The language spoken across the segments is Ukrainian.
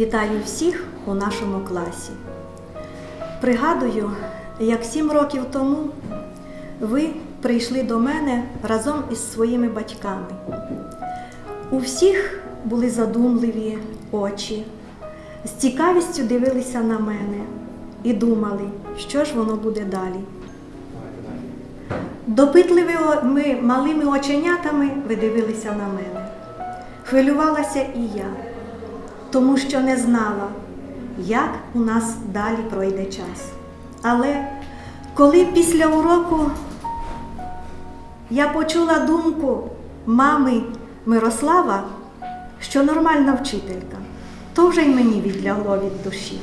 Вітаю всіх у нашому класі. Пригадую, як сім років тому ви прийшли до мене разом із своїми батьками. У всіх були задумливі очі, з цікавістю дивилися на мене і думали, що ж воно буде далі. Допитливими малими оченятами ви дивилися на мене. Хвилювалася і я, тому що не знала, як у нас далі пройде час. Але коли після уроку я почула думку мами Мирослава, що нормальна вчителька, то вже й мені відлягло від душі.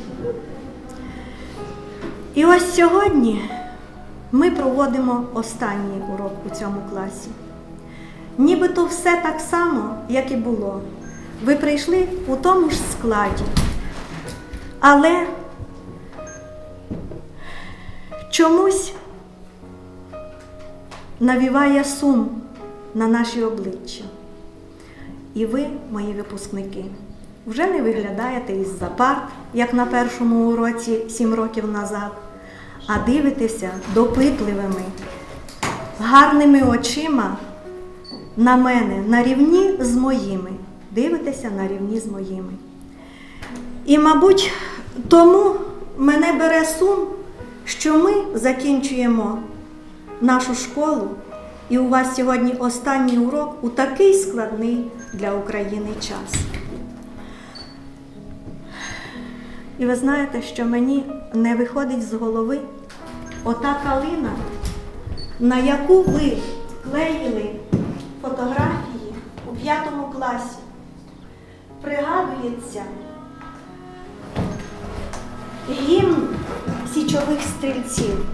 І ось сьогодні ми проводимо останній урок у цьому класі. Нібито все так само, як і було. Ви прийшли у тому ж складі. Але чомусь навіває сум на наші обличчя. І ви, мої випускники, вже не виглядаєте із-за парт, як на першому уроці сім років назад, а дивитеся допитливими, гарними очима на мене на рівні з моїми. Дивитеся на рівні з моїми. І, мабуть, тому мене бере сум, що ми закінчуємо нашу школу, і у вас сьогодні останній урок у такий складний для України час. І ви знаєте, що мені не виходить з голови ота калина, на яку ви клеїли фотографії у п'ятому класі. Пригадується гімн січових стрільців,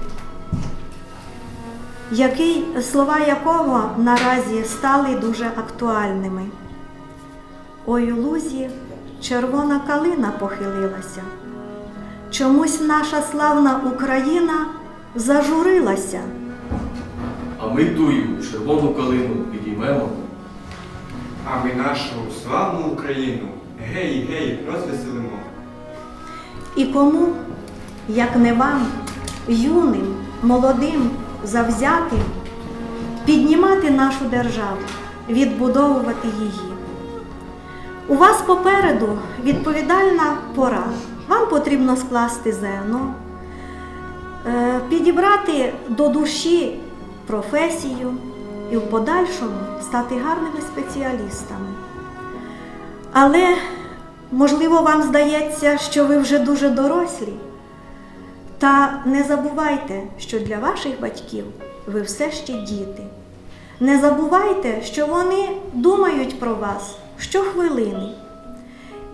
який, слова якого наразі стали дуже актуальними. Ой у лузі червона калина похилилася. Чомусь наша славна Україна зажурилася. А ми тую червону калину підіймемо. А ми нашу славну Україну гей, гей, розвеселимо. І кому, як не вам, юним, молодим, завзятим, піднімати нашу державу, відбудовувати її. У вас попереду відповідальна пора. Вам потрібно скласти ЗНО, е, підібрати до душі професію і в подальшому стати гарними спеціалістами. Але, можливо, вам здається, що ви вже дуже дорослі. Та не забувайте, що для ваших батьків ви все ще діти. Не забувайте, що вони думають про вас щохвилини.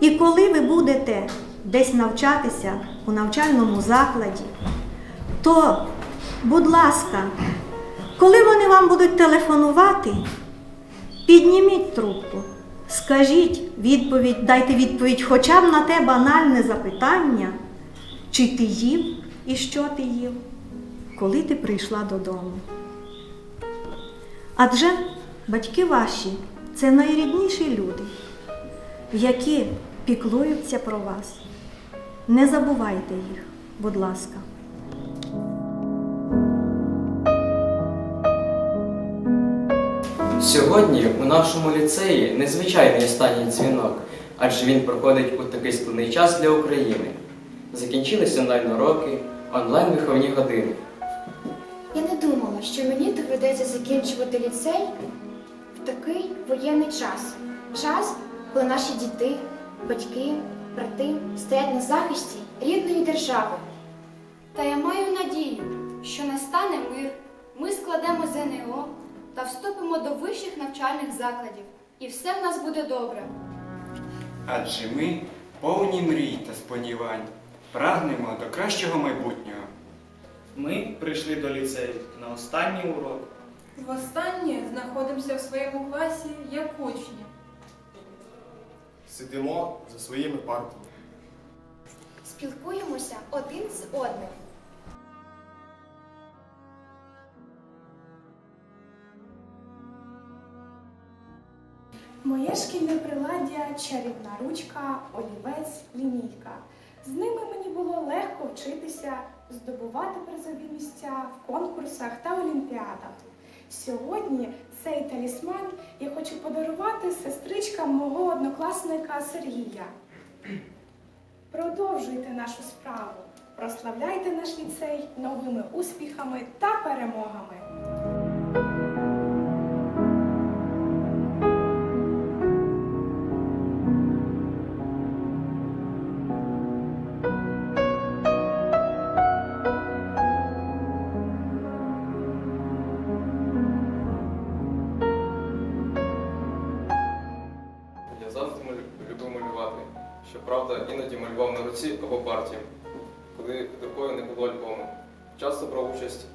І коли ви будете десь навчатися у навчальному закладі, то, будь ласка, коли вони вам будуть телефонувати, підніміть трубку, скажіть відповідь, дайте відповідь хоча б на те банальне запитання, чи ти їв і що ти їв, коли ти прийшла додому. Адже батьки ваші це найрідніші люди, які піклуються про вас. Не забувайте їх, будь ласка. Сьогодні у нашому ліцеї незвичайний останній дзвінок, адже він проходить у такий складний час для України. Закінчились онлайн уроки, онлайн виховні години. Я не думала, що мені доведеться закінчувати ліцей в такий воєнний час. Час, коли наші діти, батьки, брати стоять на захисті рідної держави. Та я маю надію, що настане мир, ми складемо ЗНО та вступимо до вищих навчальних закладів, і все в нас буде добре. Адже ми повні мрій та сподівань, прагнемо до кращого майбутнього. Ми прийшли до ліцею на останній урок. Востаннє знаходимося в своєму класі як учні. Сидимо за своїми партами. Спілкуємося один з одним. Моє шкільне приладдя, чарівна ручка, олівець, лінійка. З ними мені було легко вчитися, здобувати призові місця в конкурсах та олімпіадах. Сьогодні цей талісман я хочу подарувати сестричкам мого однокласника Сергія. Продовжуйте нашу справу, прославляйте наш ліцей новими успіхами та перемогами. Щоправда, іноді малював на руці або партіям, коли рукою не було альбому. Часто брав участь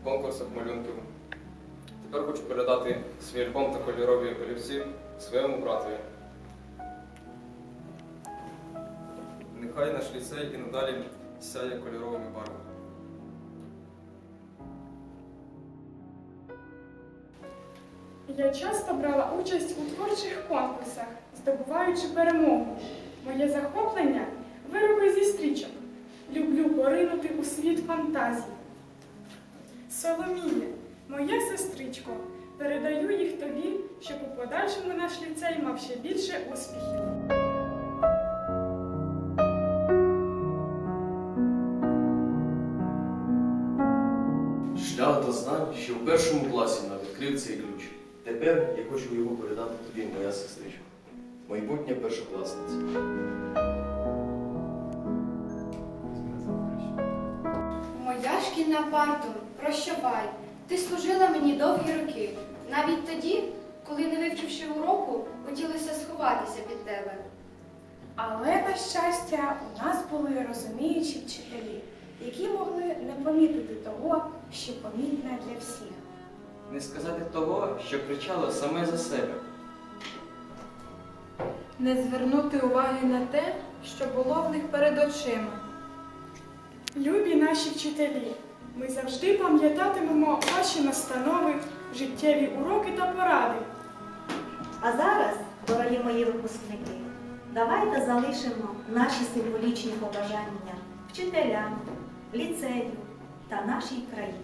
в конкурсах малюнків. Тепер хочу передати свій альбом та кольорові олівці своєму братові. Нехай наш ліцей і надалі сяє кольоровими барвами. Я часто брала участь у творчих конкурсах, здобуваючи перемогу. Моє захоплення вироби зі стрічок. Люблю поринути у світ фантазій. Соломіє, моя сестричко, передаю їх тобі, щоб у подальшому наш ліцей мав ще більше успіхів. Шлях до знань, що в першому класі нам відкрив цей ключ. Тепер я хочу його передати тобі, моя сестричка. Майбутня першокласниця. Моя шкільна парто, прощавай. Ти служила мені довгі роки. Навіть тоді, коли, не вивчивши уроку, хотілося сховатися під тебе. Але, на щастя, у нас були розуміючі вчителі, які могли не помітити того, що помітне для всіх. Не сказати того, що кричало саме за себе. Не звернути уваги на те, що було в них перед очима. Любі наші вчителі, ми завжди пам'ятатимемо ваші настанови, життєві уроки та поради. А зараз, дорогі мої випускники, давайте залишимо наші символічні побажання вчителям, ліцею та нашій країні.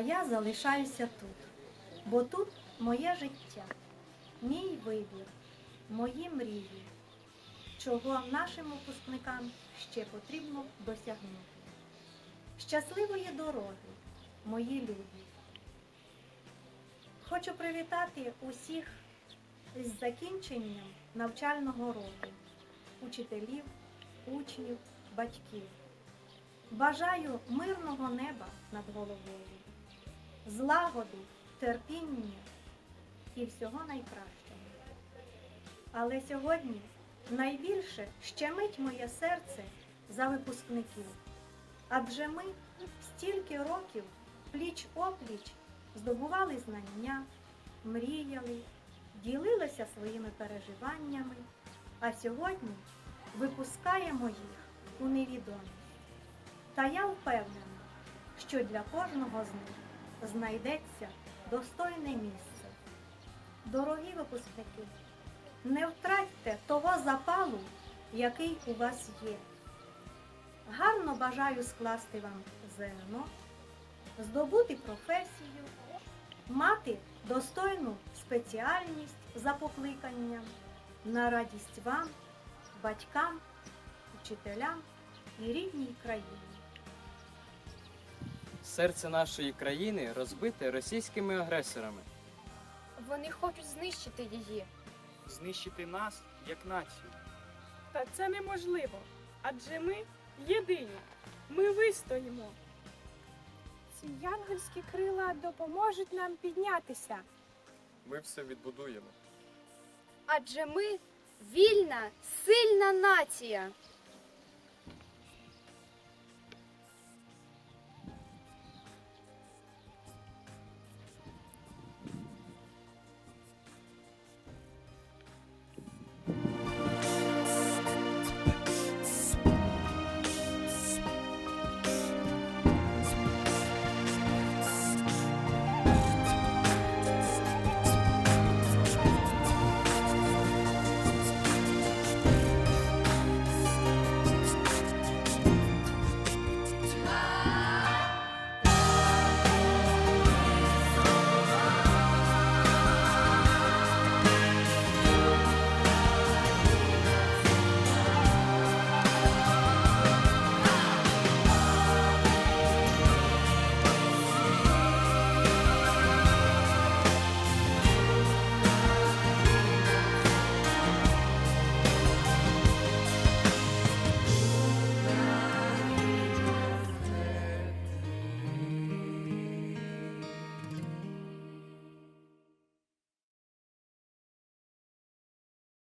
А я залишаюся тут, бо тут моє життя, мій вибір, мої мрії, чого нашим випускникам ще потрібно досягнути. Щасливої дороги, мої любі! Хочу привітати усіх з закінченням навчального року, учителів, учнів, батьків. Бажаю мирного неба над головою, злагоди, терпіння і всього найкращого. Але сьогодні найбільше щемить моє серце за випускників, адже ми стільки років пліч опліч здобували знання, мріяли, ділилися своїми переживаннями, а сьогодні випускаємо їх у невідомість. Та я впевнена, що для кожного з них знайдеться достойне місце. Дорогі випускники, не втратьте того запалу, який у вас є. Гарно бажаю скласти вам ЗНО, здобути професію, мати достойну спеціальність за покликанням на радість вам, батькам, учителям і рідній країні. Серце нашої країни розбите російськими агресорами. Вони хочуть знищити її. Знищити нас як націю. Та це неможливо, адже ми єдині. Ми вистоїмо. Ці янгольські крила допоможуть нам піднятися. Ми все відбудуємо. Адже ми вільна, сильна нація.